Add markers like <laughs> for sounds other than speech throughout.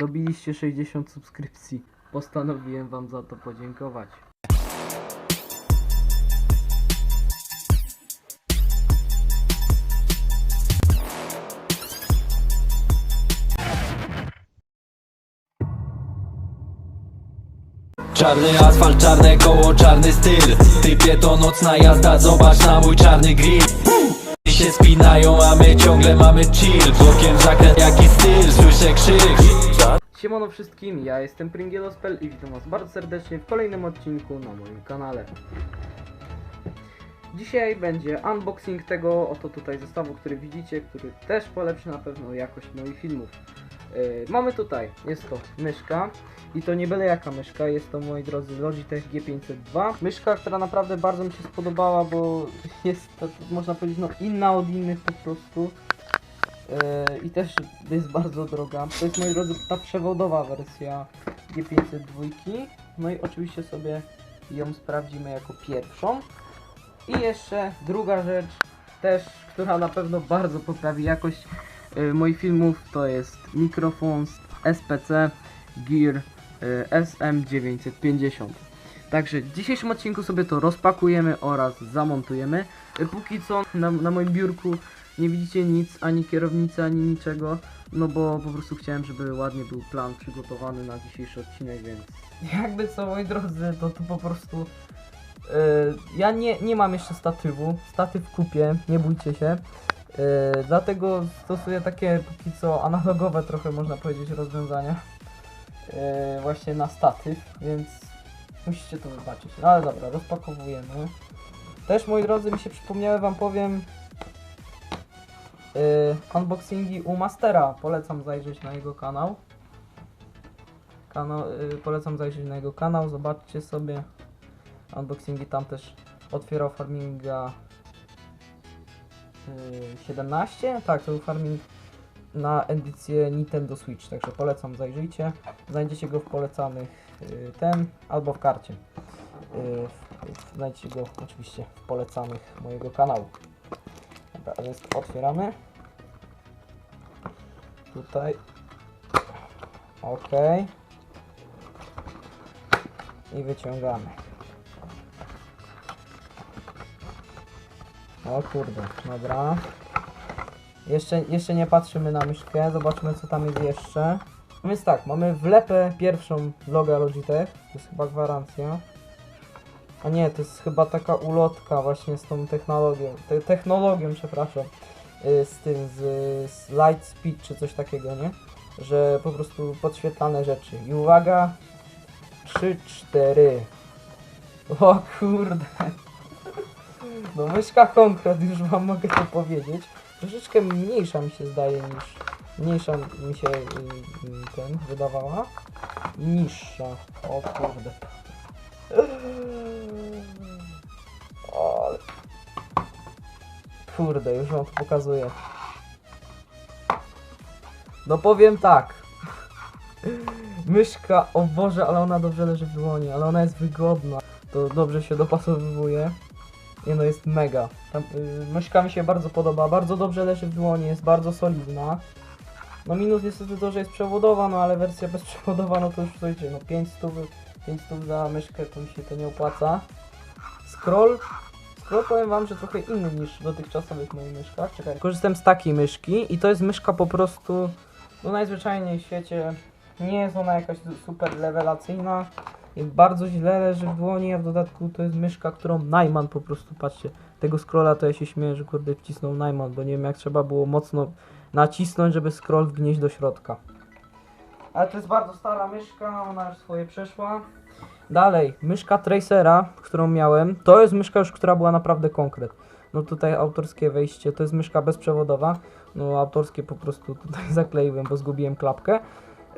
Dobiliście 60 subskrypcji. Postanowiłem wam za to podziękować. Czarny asfalt, czarne koło, czarny styl Typie to nocna jazda, zobacz na mój czarny grill się spinają, a my ciągle mamy chill Bokiem zakręt, jaki styl, słyszę krzyk Siemano wszystkim, ja jestem Pringielospel i witam was bardzo serdecznie w kolejnym odcinku na moim kanale. Dzisiaj będzie unboxing tego oto tutaj zestawu, który widzicie, który też polepszy na pewno jakość moich filmów. Yy, mamy tutaj, jest to myszka i to nie byle jaka myszka, jest to moi drodzy Logitech G502. Myszka, która naprawdę bardzo mi się spodobała, bo <laughs> jest to, można powiedzieć, no inna od innych po prostu. Yy, i też jest bardzo droga. To jest moi drodzy ta przewodowa wersja G502. No i oczywiście sobie ją sprawdzimy jako pierwszą. I jeszcze druga rzecz, też która na pewno bardzo poprawi jakość yy, moich filmów, to jest mikrofon SPC Gear SM950. Także w dzisiejszym odcinku sobie to rozpakujemy oraz zamontujemy. Yy, Póki co na, na moim biurku nie widzicie nic, ani kierownicy, ani niczego, no bo po prostu chciałem, żeby ładnie był plan przygotowany na dzisiejszy odcinek, więc... Jakby co, moi drodzy, to tu po prostu... Yy, ja nie, nie mam jeszcze statywu, statyw kupię, nie bójcie się. Dlatego stosuję takie póki co analogowe trochę można powiedzieć rozwiązania. Yy, właśnie na statyw, więc musicie to wybaczyć. No ale dobra, rozpakowujemy. Też moi drodzy mi się przypomniały wam powiem Yy, unboxingi u Mastera. Polecam zajrzeć na jego kanał. Yy, polecam zajrzeć na jego kanał, zobaczcie sobie. Unboxingi tam też otwierał Farminga yy, 17. Tak, to był Farming na edycję Nintendo Switch, także polecam zajrzyjcie. Znajdziecie go w polecanych yy, ten albo w karcie. W- znajdziecie go oczywiście w polecanych mojego kanału. Dobra, więc otwieramy. Tutaj. Ok. I wyciągamy. O kurde, dobra. Jeszcze, jeszcze nie patrzymy na myszkę, zobaczmy co tam jest jeszcze. No Więc tak, mamy wlepę pierwszą loga Logitech, to jest chyba gwarancja. A nie, to jest chyba taka ulotka właśnie z tą technologią, te, technologią, przepraszam, y, z tym, z, z light speed czy coś takiego, nie? Że po prostu podświetlane rzeczy. I uwaga, 3, 4. O kurde. <laughs> No myszka konkret, już wam mogę to powiedzieć. Troszeczkę mniejsza mi się zdaje niż, mniejsza mi się y, y, ten wydawała. Niższa. O kurde. <laughs> Ale... Kurde, już wam pokazuję. No powiem tak. <laughs> Myszka, o Boże, ale ona dobrze leży w dłoni, ale ona jest wygodna. To dobrze się dopasowuje. Nie no, jest mega. Tam, myszka mi się bardzo podoba, bardzo dobrze leży w dłoni, jest bardzo solidna. No minus niestety to, że jest przewodowa, no ale wersja bezprzewodowa, no to już słuchajcie, no 5 stów, 5 stów za myszkę to mi się to nie opłaca. Scroll, scroll powiem wam, że trochę inny niż w dotychczasowych moich myszkach. Czekaj. Korzystam z takiej myszki i to jest myszka po prostu, no najzwyczajniej w świecie, nie jest ona jakaś super rewelacyjna. I bardzo źle leży w dłoni, a w dodatku to jest myszka, którą Najman po prostu, patrzcie, tego scrolla to ja się śmieję, że kurde wcisnął Najman, bo nie wiem jak trzeba było mocno nacisnąć, żeby scroll wgnieść do środka. Ale to jest bardzo stara myszka, ona już swoje przeszła. Dalej, myszka Tracera, którą miałem, to jest myszka już, która była naprawdę konkret. No tutaj autorskie wejście, to jest myszka bezprzewodowa. No autorskie po prostu tutaj <laughs> zakleiłem, bo zgubiłem klapkę.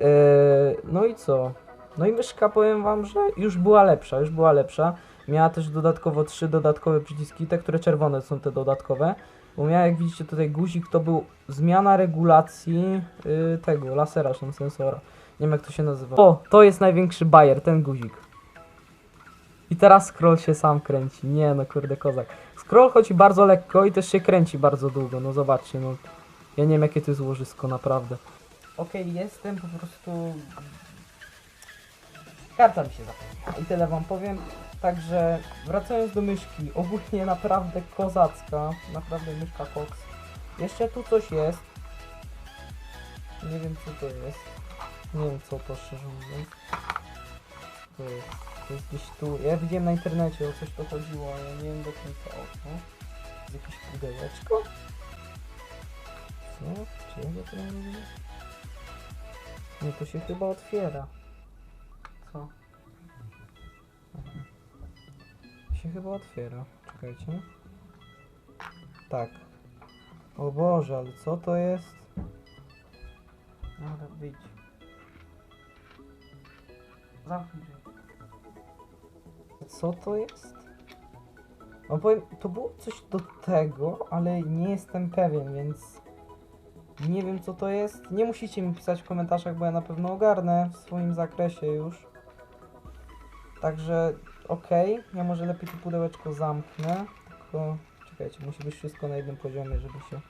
Eee, no i co? No i myszka powiem wam, że już była lepsza, już była lepsza. Miała też dodatkowo trzy dodatkowe przyciski, te które czerwone są te dodatkowe. Bo miała jak widzicie tutaj guzik, to był zmiana regulacji yy, tego, lasera, czy sensora. Nie wiem jak to się nazywa. O, to jest największy bajer, ten guzik. I teraz scroll się sam kręci. Nie no, kurde kozak. Scroll chodzi bardzo lekko i też się kręci bardzo długo. No zobaczcie, no. Ja nie wiem jakie to jest łożysko, naprawdę. okej jestem, po prostu karta mi się zapomniała i tyle wam powiem. Także wracając do myszki, ogólnie naprawdę kozacka, naprawdę myszka Cox. Jeszcze tu coś jest. Nie wiem co to jest. Nie wiem co to szczerze mówiąc. To jest, to jest gdzieś tu. Ja widziałem na internecie o coś to chodziło, ale ja nie wiem do końca o co. Jest jakieś pudełeczko? Co? Czy ja to? Nie, to się chyba otwiera. Się chyba otwiera. Czekajcie. Tak. O Boże, ale co to jest? Dobra, wyjdź. Zamknij drzwi. Co to jest? No powiem, to było coś do tego, ale nie jestem pewien, więc nie wiem co to jest. Nie musicie mi pisać w komentarzach, bo ja na pewno ogarnę w swoim zakresie już. Także okej, ja może lepiej to pudełeczko zamknę, tylko czekajcie, musi być wszystko na jednym poziomie, żeby się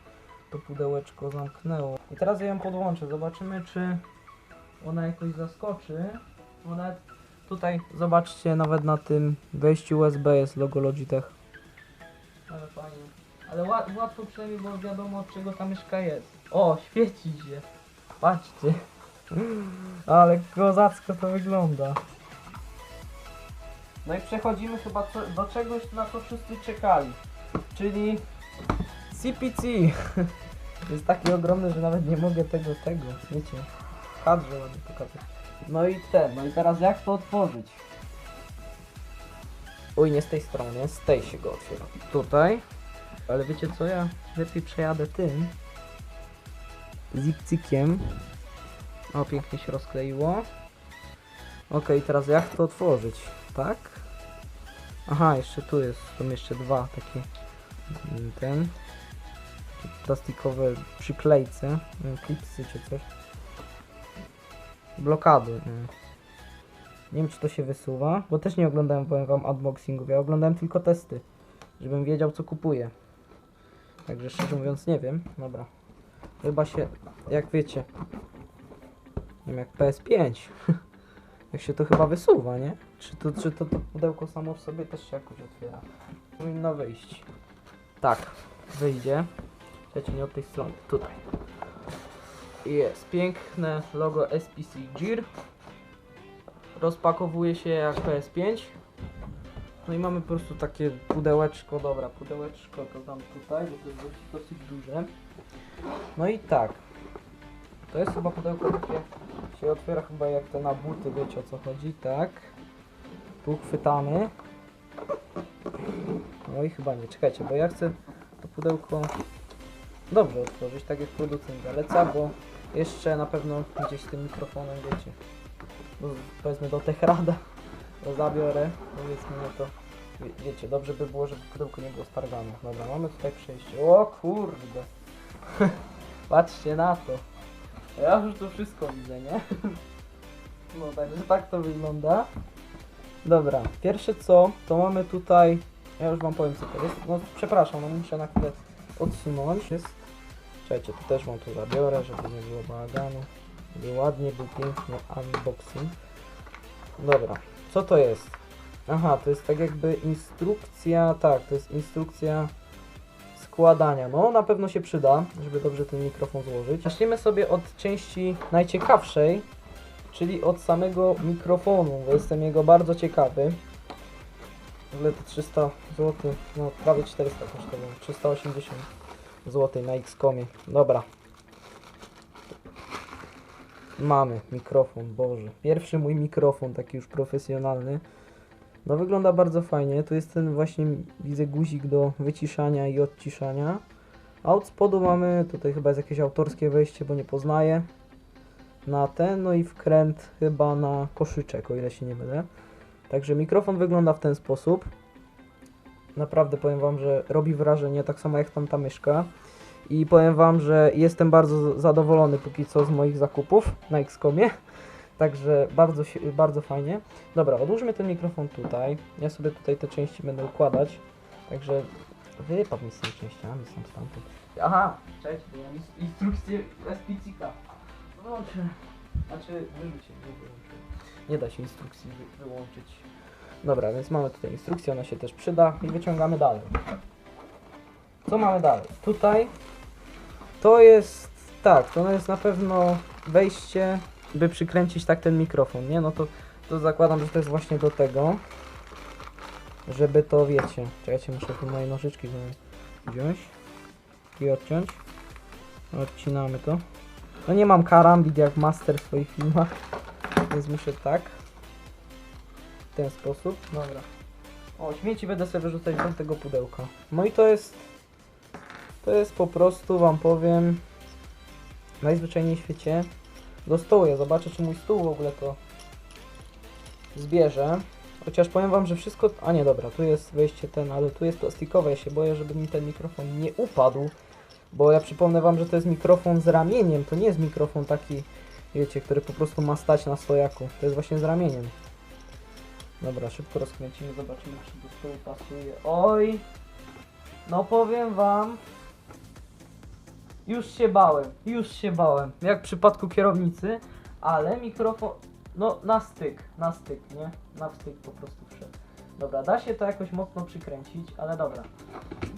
to pudełeczko zamknęło. I teraz ja ją podłączę, zobaczymy czy ona jakoś zaskoczy. Ona tutaj, zobaczcie, nawet na tym wejściu USB jest logo Logitech. Ale fajnie. Ale ła- łatwo przynajmniej, bo wiadomo od czego ta myszka jest. O, świeci się. Patrzcie. <laughs> Ale kozacko to wygląda. No i przechodzimy chyba do czegoś, na co wszyscy czekali. Czyli CPC. <laughs> Jest taki ogromny, że nawet nie mogę tego, tego, wiecie, w kadrze ładnie pokazać. No i ten, no i teraz jak to otworzyć? Uj, nie z tej strony, z tej się go otwiera. Tutaj. Ale wiecie co, ja lepiej przejadę tym. Zipcykiem. O, pięknie się rozkleiło. Okej, teraz jak to otworzyć? Tak? Aha, jeszcze tu jest, są jeszcze dwa takie mm, ten plastikowe przyklejce, klipsy czy coś. Blokady. Nie wiem czy to się wysuwa, bo też nie oglądałem, powiem wam, unboxingów, ja oglądałem tylko testy, żebym wiedział co kupuję. Także szczerze mówiąc nie wiem, dobra. Chyba się, jak wiecie, nie wiem jak PS5. <laughs> Jak się to chyba wysuwa, nie? Czy to, czy to, to pudełko samo w sobie też się jakoś otwiera? Powinno wyjść. Tak, wyjdzie. Słuchajcie, nie od tej strony, tutaj. Jest piękne logo SPC Gear. Rozpakowuje się jak PS5. No i mamy po prostu takie pudełeczko, dobra, pudełeczko to dam tutaj, bo to jest dosyć duże. No i tak. To jest chyba pudełko takie się otwiera chyba jak te na buty, wiecie o co chodzi, tak. Tu chwytamy. No i chyba nie, czekajcie, bo ja chcę to pudełko dobrze otworzyć, tak jak producent zaleca, bo jeszcze na pewno gdzieś z tym mikrofonem, wiecie, bo powiedzmy do Techrada to zabiorę, powiedzmy no to wie- wiecie, dobrze by było, żeby pudełko nie było stargane. Dobra, mamy tutaj przejście. O kurde! <laughs> Patrzcie na to. Ja już to wszystko widzę, nie? <laughs> No także tak to wygląda. Dobra, pierwsze co, to mamy tutaj, ja już wam powiem co to jest, no przepraszam, no muszę na chwilę odsunąć, jest, czekajcie, tu też wam to zabiorę, żeby nie było bałaganu, był ładnie, był piękny unboxing. Dobra, co to jest? Aha, to jest tak jakby instrukcja, tak, to jest instrukcja składania. No, na pewno się przyda, żeby dobrze ten mikrofon złożyć. Zaczniemy sobie od części najciekawszej, czyli od samego mikrofonu, bo jestem jego bardzo ciekawy. W ogóle to 300 zł, no prawie 400 kosztowało, 380 zł na Xcomie. Dobra. Mamy mikrofon, Boże. Pierwszy mój mikrofon, taki już profesjonalny. No wygląda bardzo fajnie. Tu jest ten właśnie, widzę guzik do wyciszania i odciszania. A od spodu mamy, tutaj chyba jest jakieś autorskie wejście, bo nie poznaję. Na ten, no i wkręt chyba na koszyczek, o ile się nie mylę. Także mikrofon wygląda w ten sposób. Naprawdę powiem Wam, że robi wrażenie, tak samo jak tamta myszka. I powiem Wam, że jestem bardzo zadowolony póki co z moich zakupów na Xcomie. Także bardzo, bardzo fajnie. Dobra, odłóżmy ten mikrofon tutaj. Ja sobie tutaj te części będę układać. Także wypadł mi z tymi częściami, są stamtąd. Aha, cześć, ins- instrukcję SPCK. Włączę. Znaczy, wyrzucie, nie wyłączę. Nie da się instrukcji wy wyłączyć. Dobra, więc mamy tutaj instrukcję, ona się też przyda i wyciągamy dalej. Co mamy dalej? Tutaj to jest, tak, to jest na pewno wejście, by przykręcić tak ten mikrofon, nie? No to, to zakładam, że to jest właśnie do tego, żeby to, wiecie, czekajcie, muszę tu moje nożyczki wziąć- i odciąć. Odcinamy to. No nie mam karambit jak master w swoich filmach, więc muszę tak. W ten sposób. Dobra. O, śmieci będę sobie wyrzucać do tego pudełka. No i to jest... To jest po prostu, wam powiem, najzwyczajniej w świecie do stołu. Ja zobaczę, czy mój stół w ogóle to zbierze. Chociaż powiem wam, że wszystko... A nie, dobra, tu jest wejście ten, ale tu jest plastikowe. Ja się boję, żeby mi ten mikrofon nie upadł. Bo ja przypomnę wam, że to jest mikrofon z ramieniem. To nie jest mikrofon taki, wiecie, który po prostu ma stać na stojaku. To jest właśnie z ramieniem. Dobra, szybko rozkręcimy, zobaczymy, czy do stołu pasuje. Oj! No powiem wam... Już się bałem, już się bałem. Jak w przypadku kierownicy, ale mikrofon... No, na styk, na styk, nie? Na styk po prostu wszedł. Dobra, da się to jakoś mocno przykręcić, ale dobra.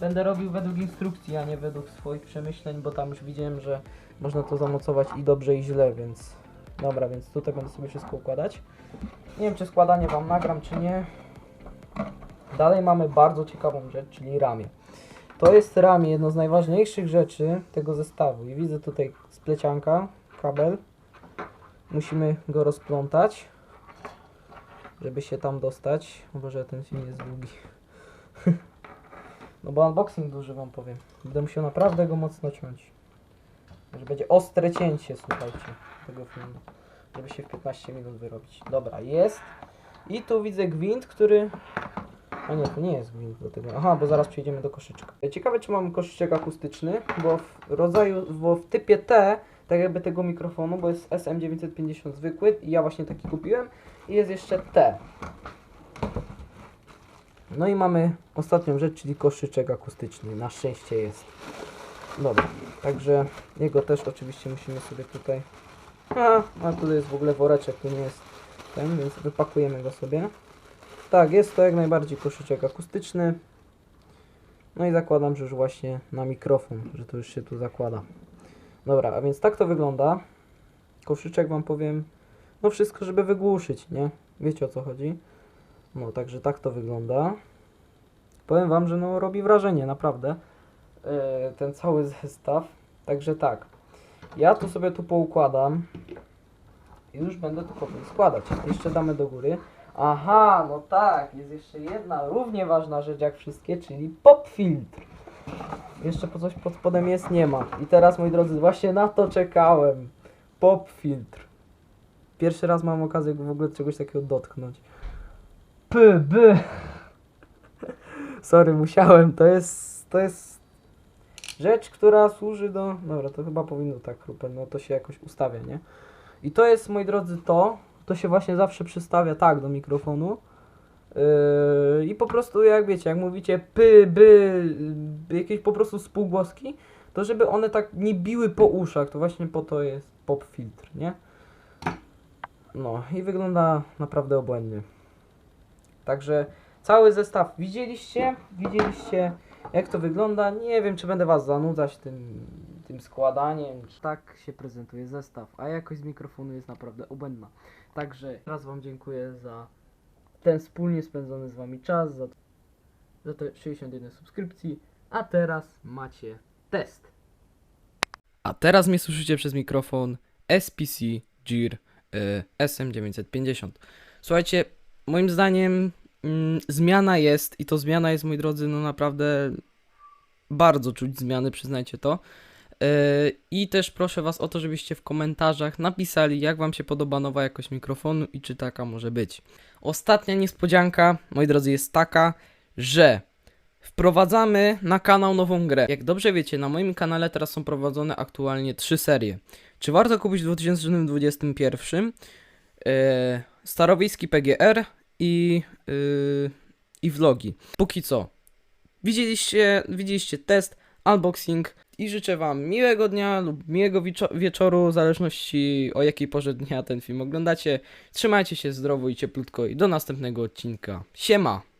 Będę robił według instrukcji, a nie według swoich przemyśleń, bo tam już widziałem, że można to zamocować i dobrze i źle, więc... Dobra, więc tutaj będę sobie wszystko układać. Nie wiem, czy składanie wam nagram, czy nie. Dalej mamy bardzo ciekawą rzecz, czyli ramię. To jest ramię, jedno z najważniejszych rzeczy tego zestawu. I widzę tutaj splecianka, kabel. Musimy go rozplątać, żeby się tam dostać. Boże, ten film jest długi. <laughs> no bo unboxing duży wam powiem. Będę musiał naprawdę go mocno ciąć. Że będzie ostre cięcie, słuchajcie, tego filmu. Żeby się w 15 minut wyrobić. Dobra, jest. I tu widzę gwint, który... A nie, to nie jest gwint do tego. Aha, bo zaraz przejdziemy do koszyczka. Ciekawe, czy mamy koszyczek akustyczny, bo w rodzaju, bo w typie T, tak jakby tego mikrofonu, bo jest SM950 zwykły i ja właśnie taki kupiłem. I jest jeszcze T. No i mamy ostatnią rzecz, czyli koszyczek akustyczny. Na szczęście jest. Dobra, także jego też oczywiście musimy sobie tutaj... A, a tutaj jest w ogóle woreczek, tu nie jest ten, więc wypakujemy go sobie. Tak, jest to jak najbardziej koszyczek akustyczny. No i zakładam, że już właśnie na mikrofon, że to już się tu zakłada. Dobra, a więc tak to wygląda. Koszyczek wam powiem, no wszystko, żeby wygłuszyć, nie? Wiecie o co chodzi? No, także tak to wygląda. Powiem wam, że no robi wrażenie, naprawdę. Yy, ten cały <laughs> zestaw. Także tak. Ja tu sobie tu poukładam. I już będę tu powoli składać. Jeszcze damy do góry. Aha, no tak, jest jeszcze jedna równie ważna rzecz jak wszystkie, czyli pop filtr. Jeszcze po coś pod spodem jest, nie ma. I teraz, moi drodzy, właśnie na to czekałem. Pop filtr. Pierwszy raz mam okazję w ogóle czegoś takiego dotknąć. P, b. <laughs> Sorry, musiałem. To jest, to jest rzecz, która służy do... Dobra, to chyba powinno tak chrupę, no to się jakoś ustawia, nie? I to jest, moi drodzy, to. To się właśnie zawsze przystawia tak do mikrofonu. Yy, I po prostu, jak wiecie, jak mówicie py, by, jakieś po prostu spółgłoski, to żeby one tak nie biły po uszach, to właśnie po to jest pop filtr, nie? No i wygląda naprawdę obłędnie. Także cały zestaw widzieliście, widzieliście jak to wygląda. Nie wiem, czy będę was zanudzać tym, tym składaniem. Tak się prezentuje zestaw, a jakość z mikrofonu jest naprawdę obłędna. Także raz wam dziękuję za ten wspólnie spędzony z wami czas, za, za te 61 subskrypcji, a teraz macie test. A teraz mnie słyszycie przez mikrofon SPC Gear y, SM950. Słuchajcie, moim zdaniem mm, zmiana jest i to zmiana jest, moi drodzy, no naprawdę bardzo czuć zmiany, przyznajcie to. Y, I też proszę Was o to, żebyście w komentarzach napisali, jak Wam się podoba nowa jakość mikrofonu i czy taka może być. Ostatnia niespodzianka, moi drodzy, jest taka, że Wprowadzamy na kanał nową grę. Jak dobrze wiecie, na moim kanale teraz są prowadzone aktualnie trzy serie. Czy warto kupić w 2021? Yy, Starowiejski PGR i, yy, i vlogi. Póki co. Widzieliście, widzieliście test, unboxing. I życzę Wam miłego dnia lub miłego wieczoru, w zależności o jakiej porze dnia ten film oglądacie. Trzymajcie się zdrowo i cieplutko i do następnego odcinka. Siema!